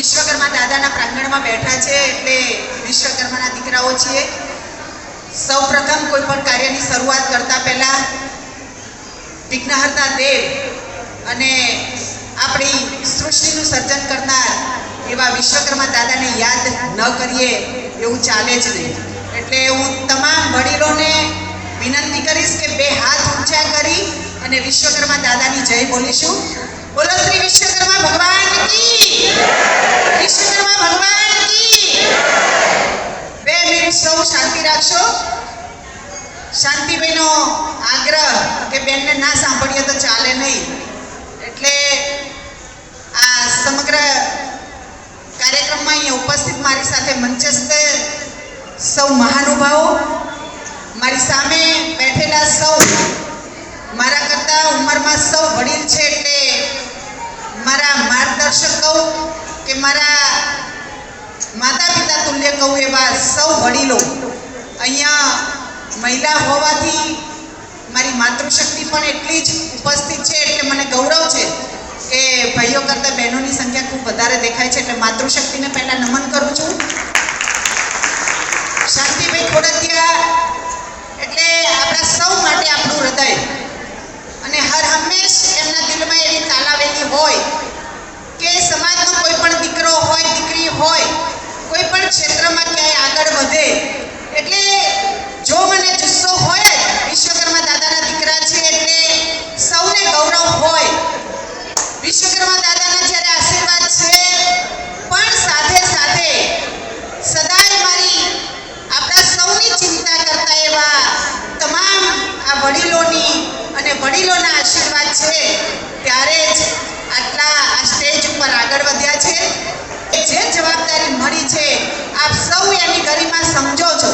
વિશ્વકર્મા દાદાના પ્રાંગણમાં બેઠા છે એટલે વિશ્વકર્માના દીકરાઓ છીએ. સૌ પ્રથમ કોઈ પણ કાર્યની શરૂઆત કરતા પહેલા વિઘ્નહર્તા દેવ અને આપણી સૃષ્ટિનું સર્જન કરનાર એવા વિશ્વકર્મા દાદાને યાદ ન કરીએ એવું ચાલે જ નહીં. એટલે હું તમામ વડીલોને વિનંતી કરીશ કે બે હાથ ઊંચા કરી અને વિશ્વકર્મા દાદાની જય બોલીશું. બોલો શ્રી વિશ્વકર્મા ભગવાન કી. વિશ્વકર્મા ભગવાન કી. બે મિનિટ સૌ શાંતિ રાખશો. શાંતિભાઈનો આગ્રહ કે બેનને ના સાંભળીએ તો ચાલે નહીં. એટલે આ સમગ્ર કાર્યક્રમમાં અહીંયા ઉપસ્થિત મારી સાથે મંચસ્થ સૌ મહાનુભાવો. મારી સામે બેઠેલા સૌ મારા કરતાં ઉંમરમાં સૌ વડીલ છે એટલે મારા માર્ગદર્શક કહું કે મારા માતા પિતા તુલ્ય કહું એવા સૌ વડીલો અહીંયા મહિલા હોવાથી મારી માતૃશક્તિ પણ એટલી જ ઉપસ્થિત છે એટલે મને ગૌરવ છે કે ભાઈઓ કરતાં બહેનોની સંખ્યા ખૂબ વધારે દેખાય છે એટલે માતૃશક્તિને પહેલાં નમન કરું છું. શાંતિભાઈ ખોડતિયા એટલે આપણા સૌ માટે આપણું હૃદય અને હર હંમેશ એમના દિલમાં એવી તાલાવેલી હોય કે સમાજનો કોઈ પણ દીકરો હોય, દીકરી હોય, કોઈ પણ ક્ષેત્રમાં ક્યાંય આગળ વધે. એટલે જો મને જુસ્સો હોય, વિશ્વકર્મા દાદાના દીકરા છે એટલે સૌને ગૌરવ હોય. વિશ્વકર્મા દાદાના જ્યારે આશીર્વાદ છે પણ સાથે સાથે સદાય મારી આપણા સૌની ચિંતા કરતા એવા તમામ આ વડીલોની અને વડીલોના આશીર્વાદ છે, ત્યારે જ આટલા આ સ્ટેજ ઉપર આગળ વધ્યા છે. એ જે જવાબદારી મળી છે, આપ સૌ એની ગરિમા સમજો છો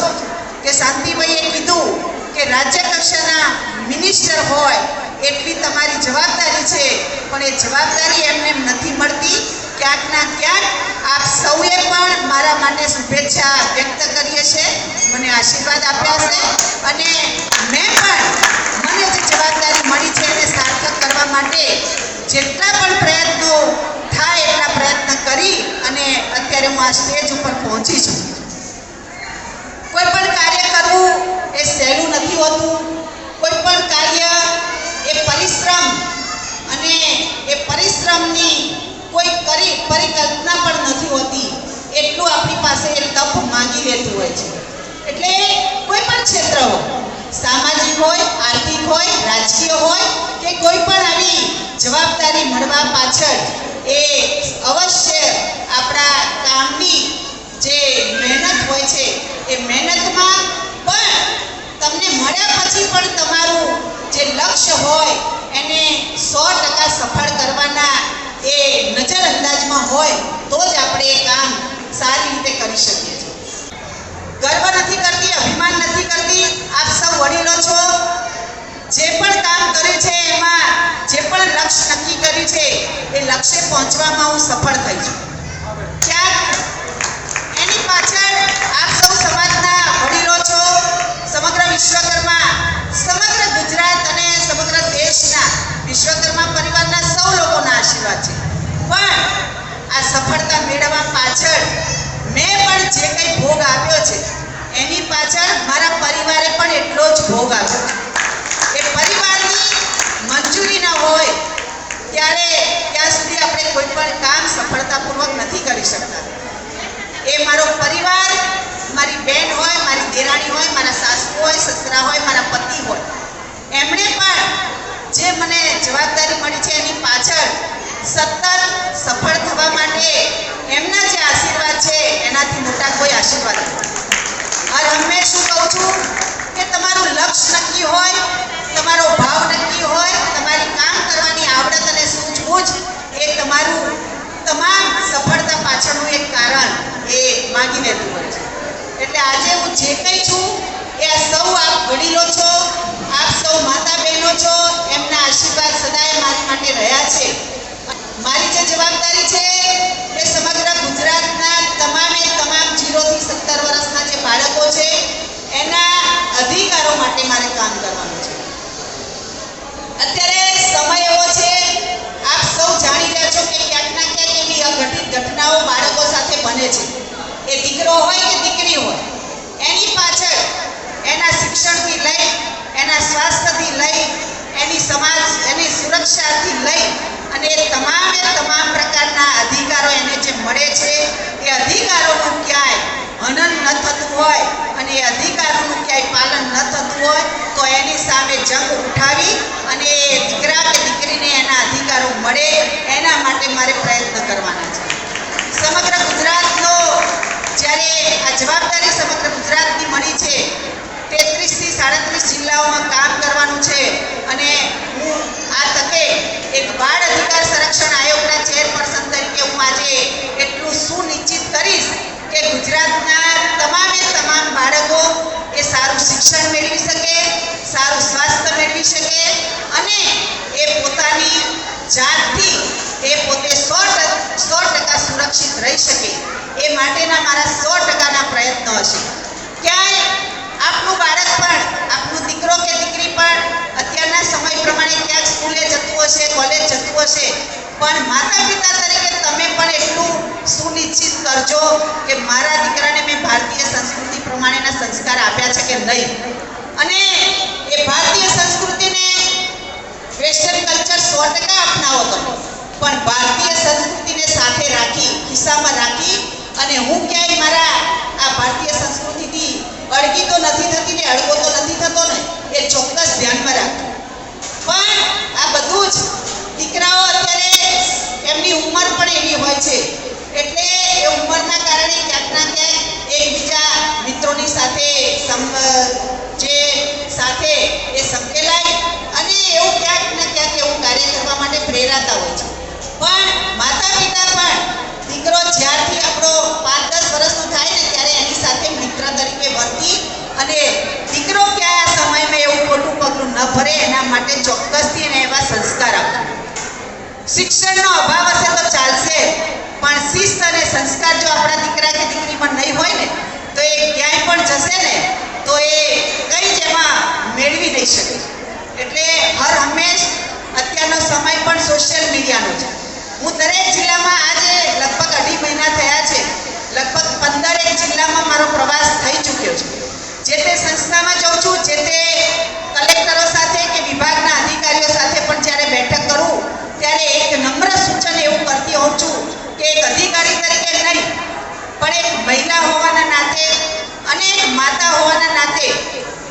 કે શાંતિભાઈએ કીધું કે રાજ્ય કક્ષાના મિનિસ્ટર હોય એટલી તમારી જવાબદારી છે, પણ એ જવાબદારી એમને નથી મળતી. ક્યાંકના ક્યાંક આપ સૌએ પણ મારા માટે શુભેચ્છા વ્યક્ત કરીએ છે. મને આશીર્વાદ આપ્યા છે. અને મેં પણ મને જે જવાબદારી મળી છે એને સાર્થક કરવા માટે જેટલા પણ પ્રયત્નો થાય એટલા પ્રયત્ન કરી અને અત્યારે હું આ સ્ટેજ ઉપર પહોંચી છું. કોઈ પણ કાર્ય કરવું એ સહેલું નથી હોતું. કોઈ પણ કાર્ય એ પરિશ્રમ અને એ પરિશ્રમની કોઈ કરી પરિકલ્પના પણ નથી હોતી. એટલું આપણી પાસે એ તપ માંગી લેતું હોય છે. એટલે કોઈ પણ ક્ષેત્ર હોય રાજકીય હોય કે કોઈ પણ આવી જવાબદારી મળવા પાછળ એ અવશ્ય આપણા કામની જે મહેનત હોય છે, એ મહેનતમાં પણ તમને મળ્યા પછી પણ તમારું જે લક્ષ્ય હોય એને સો ટકા સફળ કરવાના એ નજર અંદાજમાં હોય તો જ આપણે એ કામ સારી રીતે કરી શકીએ છીએ. ગર્વ નથી કરતી, અભિમાન નથી કરતી, આપ સૌ વડીલો છો. જે પણ કામ છે એમાં જે પણ લક્ષ્ય નક્કી કર્યું છે, એ લક્ષ્ય પહોંચવામાં હું સફળ થઈ છું. ક્યાંક એની પાછળ આપ સૌ સમાજના વડીલો છો, સમગ્ર વિશ્વકર્મા, સમગ્ર ગુજરાત અને સમગ્ર દેશના વિશ્વકર્મા પરિવારના સૌ લોકોના આશીર્વાદ છે. પણ આ સફળતા મેળવવા પાછળ મેં પણ જે કંઈ ભોગ આપ્યો છે, એની પાછળ મારા પરિવારે પણ એટલો જ ભોગ આપ્યો ત્યારે ત્યાં સુધી આપણે કોઈ પણ કામ સફળતાપૂર્વક નથી કરી શકતા. એ મારો પરિવાર, મારી બેન હોય, મારી દેરાણી હોય, મારા સાસુ હોય, સસરા હોય, મારા પતિ હોય. એમણે પણ જે મને જવાબદારી મળી છે એની પાછળ સતત સફળ થવા માટે એમના જે આશીર્વાદ છે, એનાથી મોટા કોઈ આશીર્વાદ નથી. હંમેશ શું કહું છું કે તમારું લક્ષ્ય નક્કી હોય, તમારો ભાવ નક્કી હોય સૂઝબૂઝ એ તમારું તમામ સફળતા પાછળનું એક કારણ એ માગી લેતું હોય છે. એટલે આજે હું જે કંઈ છું, એ આ સૌ આપ વડીલો છો, આપ સૌ માતા બહેનો છો, એમના આશીર્વાદ સદાય મારી માટે રહ્યા છે. મારી જે જવાબદારી છે, એ સમગ્ર ગુજરાતના તમામે તમામ જીરોથી સત્તર વર્ષના જે બાળકો છે, એના અધિકારો માટે મારે કામ કરવાનું છે. અત્યારે સમય એવો છે, આપ સૌ જાણી રહ્યા છો કે ક્યાંક ના ક્યાંક એવી અઘટિત ઘટનાઓ બાળકો સાથે બને છે. એ દીકરો હોય કે દીકરી હોય, એની પાછળ એના શિક્ષણથી લઈ, એના સ્વાસ્થ્યથી લઈ, એની સમાજ, એની સુરક્ષાથી લઈ અને એ તમામે તમામ પ્રકારના અધિકારો એને જે મળે છે, એ અધિકારોનું ક્યાંય હનન ન થતું હોય અને એ અધિકારોનું ક્યાંય પાલન ન થતું હોય, તો એની સામે જંગ ઉઠાવી અને એ દીકરા કે દીકરીને એના અધિકારો મળે એના માટે મારે પ્રયત્ન કરવાના છે સમગ્ર ગુજરાતનો જ્યારે આ જવાબદારી સમગ્ર ગુજરાતની મળી છે તેત્રીસથી સાડત્રીસ જિલ્લાઓમાં કામ કરવાનું છે અને હું આ તકે એક બાળ અધિકાર સંરક્ષણ આયોગના ચેરપર્સન તરીકે હું આજે એટલું સુનિશ્ચિત કરીશ કે ગુજરાતના તમામે તમામ બાળકો એ સારું શિક્ષણ મેળવી શકે, સારું સ્વાસ્થ્ય મેળવી શકે અને એ પોતાની જાતથી એ પોતે સો સો ટકા સુરક્ષિત રહી શકે. એ માટેના મારા સો ટકાના પ્રયત્નો હશે ક્યાંય આપનું બાળક પણ આપનું દીકરો કે દીકરી પણ અત્યારના સમય પ્રમાણે ક્યાંક સ્કૂલે જતું હશે કોલેજ જતું હશે. પણ માતા પિતા તરીકે તમે પણ એટલું સુનિશ્ચિત કરજો કે મારા દીકરાને મેં ભારતીય સંસ્કૃતિ પ્રમાણેના સંસ્કાર આપ્યા છે કે નહીં. અને એ ભારતીય સંસ્કૃતિને વેસ્ટર્ન કલ્ચર સો ટકા અપનાવો તમે. પણ ભારતીય સંસ્કૃતિને સાથે રાખી, ખિસ્સામાં રાખી અને હું ક્યાંય મારા આ ભારતીય સંસ્કૃતિથી અડગી તો નથી થતી ને અડગો તો નથી થતો ને, એ ચોક્કસ ધ્યાનમાં રાખો પણ આ બધું જ દીકરાઓ અત્યારે એમની ઉંમર પણ એવી હોય છે. એટલે એ ઉંમરના કારણે ક્યાંક ના ક્યાંક એકબીજા મિત્રોની સાથે જે સાથે એ સંકેલાય અને એવું ક્યાંક ને ક્યાંક એવું કાર્ય કરવા માટે પ્રેરાતા હોય છે. પણ માતા પિતા પણ દીકરો જ્યારથી આપણો પાંચ દસ વર્ષનો થાય ને ત્યારે એની સાથે મિત્ર તરીકે વર્તી અને દીકરો ક્યાં સમયમાં એવું ખોટું પગલું ન ભરે એના માટે ચોક્કસથી એને એવા સંસ્કાર આપતા શિક્ષણનો અભાવ હશે તો ચાલશે, પણ શિસ્ત અને સંસ્કાર જો આપણા દીકરા કે દીકરીમાં નહીં હોય ને, તો એ ક્યાંય પણ જશે ને, તો એ કંઈ જ એમાં મેળવી નહીં શકે. એટલે હર હંમેશ અત્યારનો સમય પણ સોશિયલ મીડિયાનો છે. હું દરેક જિલ્લામાં આજે લગભગ અઢી મહિના થયા છે. લગભગ પંદરેક જિલ્લામાં મારો પ્રવાસ થઈ ચૂક્યો છે જે તે સંસ્થામાં જાઉં છું જે તે કલેક્ટરો સાથે કે વિભાગના અધિકારીઓ સાથે પણ જ્યારે બેઠક કરું ત્યારે એક નમ્ર સૂચન એવું કરતી હોઉં છું કે એક અધિકારી તરીકે નહીં, પણ એક મહિલા હોવાના નાતે અને એક માતા હોવાના નાતે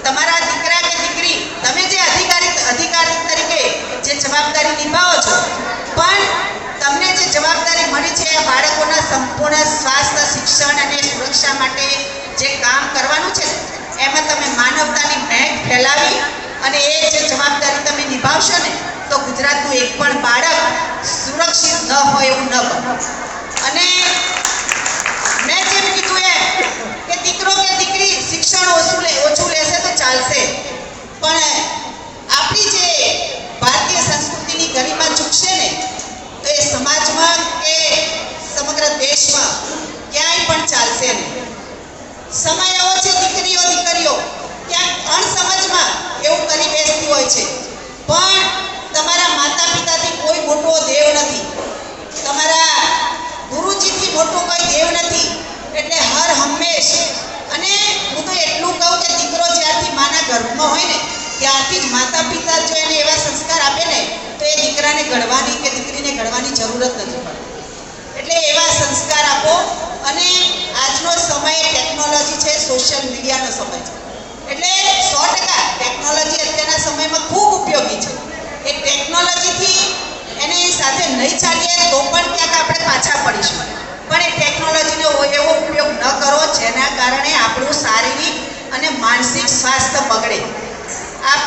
તમારા દીકરા કે દીકરી, તમે જે અધિકારી અધિકારી તરીકે જે જવાબદારી નિભાવો છો, પણ તમને જે જવાબદારી મળી છે બાળકોના સંપૂર્ણ સ્વાસ્થ્ય, શિક્ષણ અને સુરક્ષા માટે જે કામ કરવાનું છે, એમાં તમે માનવતાની મહેક ફેલાવી અને એ જે જવાબદારી તમે નિભાવશો ને? ગુજરાતનું એક પણ બાળક સુરક્ષિત ન હોય એવું ન બને. અને મેં જેમ કીધું એમ કે દીકરો કે દીકરી શિક્ષણ ઓછું લે, ઓછું લેશે તો ચાલશે. પણ આપણી જે ભારતીય સંસ્કૃતિની ગરિમા ચૂકશે ને, તો એ સમાજમાં કે સમગ્ર દેશમાં ક્યાંય પણ ચાલશે નહીં. સમય એવો છે, દીકરીઓ દીકરીઓ. ક્યાંક અણસમજમાં એવું કરી બેસતી હોય છે પણ તમારા માતા પિતાથી કોઈ મોટો દેવ નથી તમારા ગુરુજીથી મોટો કોઈ દેવ નથી એટલે હર હંમેશ, અને હું તો એટલું કહું કે દીકરો જ્યારથી માના ગર્ભમાં હોય ને, ત્યારથી જ માતા પિતા જો એને એવા સંસ્કાર આપે ને, તો એ દીકરાને ઘડવાની કે દીકરીને ઘડવાની જરૂરત નથી પડતી. એટલે એવા સંસ્કાર આપો, અને આજનો સમય ટેકનોલોજી છે, સોશિયલ મીડિયાનો સમય છે. એટલે સો ટકા ટેકનોલોજી અત્યારના સમયમાં ખૂબ ઉપયોગી છે. એ ટેકનોલોજીથી એની સાથે નહીં ચાલીએ તો પણ ક્યાંક આપણે પાછા પડીશું. પણ એ ટેકનોલોજીનો એવો ઉપયોગ ન કરો જેના કારણે આપણું શારીરિક અને માનસિક સ્વાસ્થ્ય બગડે. આપ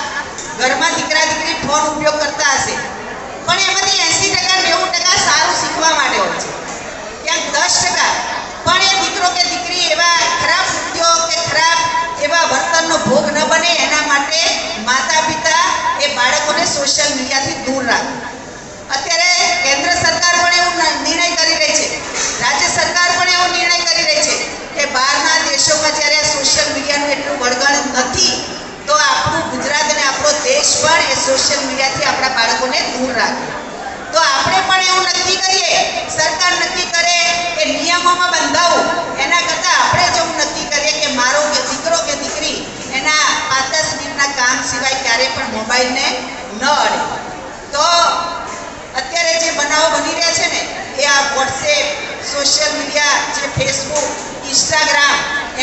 ઘરમાં દીકરા દીકરી ફોન ઉપયોગ કરતા હશે, પણ એમાંથી એંસી ટકા નેવું ટકા સારું શીખવા માટે હોય છે. ક્યાંક દસ ટકા, પણ એ દીકરો કે દીકરી એવા ખરાબ કૃત્યો કે ખરાબ એવા વર્તનનો ભોગ ન બને એના માટે માતા પિતા એ બાળકોને સોશિયલ મીડિયાથી દૂર રાખે અત્યારે કેન્દ્ર સરકાર પણ એવો ન- નિર્ણય કરી રહી છે રાજ્ય સરકાર પણ એવો નિર્ણય કરી રહી છે કે બહારના દેશોમાં જ્યારે સોશિયલ મીડિયાનું એટલું વળગણ નથી તો અને આપણો બાળકોને દૂર રાખીએ તો આપણે પણ એવું નક્કી કરીએ, સરકાર નક્કી કરે કે નિયમોમાં બંધાવું. એના કરતાં આપણે જો એવું નક્કી કરીએ કે મારો કે દીકરો કે દીકરી એના દસ મિનિટના કામ સિવાય ક્યારેય પણ મોબાઈલને ન અડે. તો અત્યારે જે બનાવો બની રહ્યા છે ને, એ આ વોટ્સએપ સોશિયલ મીડિયા જે ફેસબુક ઇન્સ્ટાગ્રામ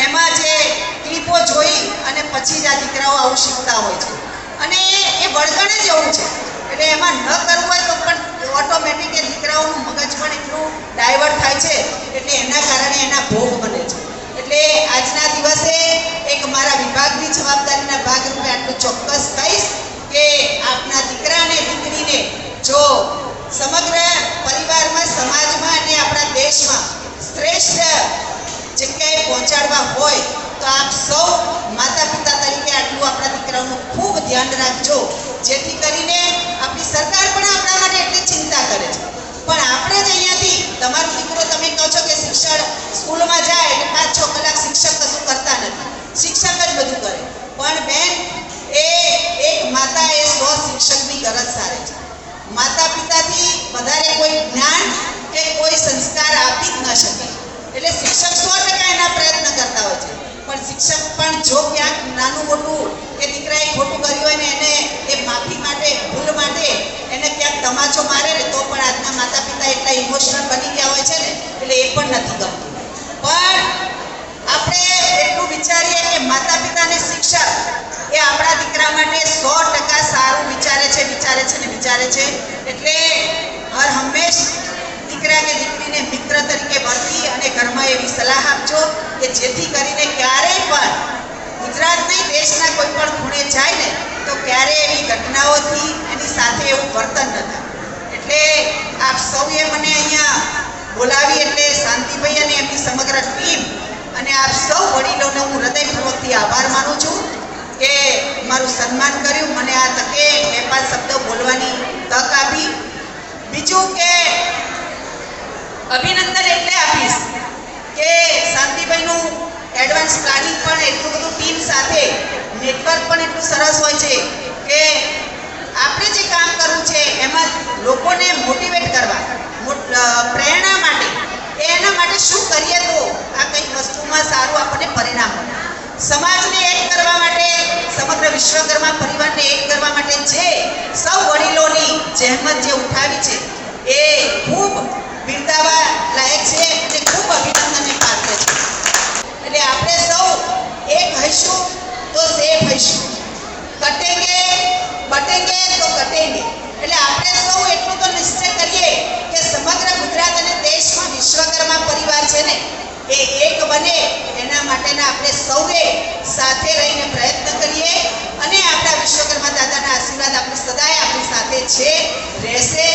એમાં જે ક્લિપો જોઈ અને પછી જ આ દીકરાઓ આવું શીખતા હોય છે. અને વળગણ જ એવું છે. એટલે એમાં ન કરવું હોય તો પણ ઓટોમેટિક એ દીકરાઓનું મગજ પણ એટલું ડાયવર્ટ થાય છે, એટલે એના કારણે એના ભોગ બને છે. એટલે આજના દિવસે એક મારા વિભાગની જવાબદારીના ભાગરૂપે આટલું ચોક્કસ કહીશ કે આપના દીકરાને, દીકરીને જો સમગ્ર પરિવારમાં, સમાજમાં અને આપણા દેશમાં શ્રેષ્ઠ જગ્યાએ પહોંચાડવા હોય તો આપ સૌ માતા પિતા તરીકે આટલું આપણા દીકરાઓનું ખૂબ ધ્યાન રાખજો. જેથી કરીને આપણી સરકાર પણ આપણા માટે એટલી ચિંતા કરે છે. પણ આપણે જ અહીંયાથી, તમારો દીકરો તમે કહો છો કે શિક્ષણ સ્કૂલમાં જાય એટલે પાંચ છ કલાક શિક્ષક કશું કરતા નથી. શિક્ષક જ બધું કરે. પણ બેન, એ એક માતા એ સ્વ શિક્ષકની ગરજ સારે છે. માતા પિતાથી વધારે કોઈ જ્ઞાન કે કોઈ સંસ્કાર આપી જ ન શકે. એટલે શિક્ષક સો ટકા એના પ્રયત્ન કરતા હોય છે. પણ શિક્ષક પણ જો ક્યાંક નાનું મોટું કે દીકરાએ ખોટું કર્યું હોય ને એને એ માફી માટે, ભૂલ માટે એને ક્યાંક તમાચો મારે ને તો પણ આજના માતા પિતા એટલા ઇમોશનલ બની ગયા હોય છે ને, એટલે એ પણ નથી ગમતું. પણ આપણે એટલું વિચારીએ કે માતા પિતાને શિક્ષક એ આપણા દીકરા માટે સો ટકા સારું વિચારે છે વિચારે છે ને વિચારે છે. એટલે હર હંમેશ દીકરા કે દીકરીને મિત્ર તરીકે વર્તી અને ઘરમાં એવી સલાહ આપજો કે જેથી કરીને ક્યારેય પણ ગુજરાત નહીં, દેશના કોઈ પણ ખૂણે જાય ને તો ક્યારેય એવી ઘટનાઓથી સાથે એવું વર્તન ન એટલે આપ સૌએ મને અહીંયા બોલાવી એટલે શાંતિભાઈ અને એમની સમગ્ર ટીમ અને આપ સૌ વડીલોનો હું હૃદયપૂર્વકથી આભાર માનું છું કે મારું સન્માન કર્યું, મને આ તકે બે પાંચ શબ્દો બોલવાની તક આપી. બીજું કે અભિનંદન એટલે આપીશ કે શાંતિભાઈનું એડવાન્સ પ્લાનિંગ પણ એટલું બધું ટીમ સાથે નેટવર્ક પણ એટલું સરસ હોય છે કે આપણે જે કામ કરવું છે, એમાં લોકોને મોટિવેટ કરવા પ્રેરણા માટે એના માટે શું કરીએ તો આ કંઈક વસ્તુમાં સારું આપણને પરિણામ મળે. સમાજને એક કરવા માટે, સમગ્ર વિશ્વકર્મા પરિવારને એક કરવા માટે જે સૌ વડીલોની જહેમત જે ઉઠાવી છે, એ ખૂબ બિરદાવા લાયક છે અને ખૂબ અભિનંદનને પાત્ર છે. એટલે આપણે સૌ એક હઈશું તો સેફ હઈશું કટેંગે બટેંગે તો કટેંગે એટલે આપણે સૌ એટલું તો નિશ્ચય કરીએ કે સમગ્ર ગુજરાત અને દેશમાં વિશ્વકર્મા પરિવાર છે ને, એ એક બને, એના માટેના આપણે સૌએ સાથે રહીને પ્રયત્ન કરીએ અને આપણા વિશ્વકર્મા દાદાના આશીર્વાદ આપણે સદાય આપણી સાથે છે, રહેશે,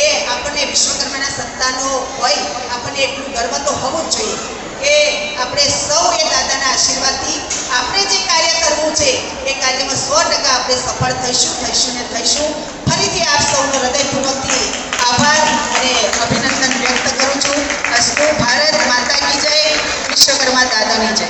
એ આપણને વિશ્વકર્માના સંતાનો હોય, આપણને એટલું ગર્વ તો હોવું જ જોઈએ કે આપણે સૌ એ દાદાના આશીર્વાદથી આપણે જે કાર્ય કરવું છે, એ કાર્યમાં સો ટકા આપણે સફળ થઈશું થઈશું ને થઈશું. ફરીથી આપ સૌનો હૃદયપૂર્વકથી આભાર અને અભિનંદન. ભારત માતા કી જય વિશ્વકર્મા દાદાની જય.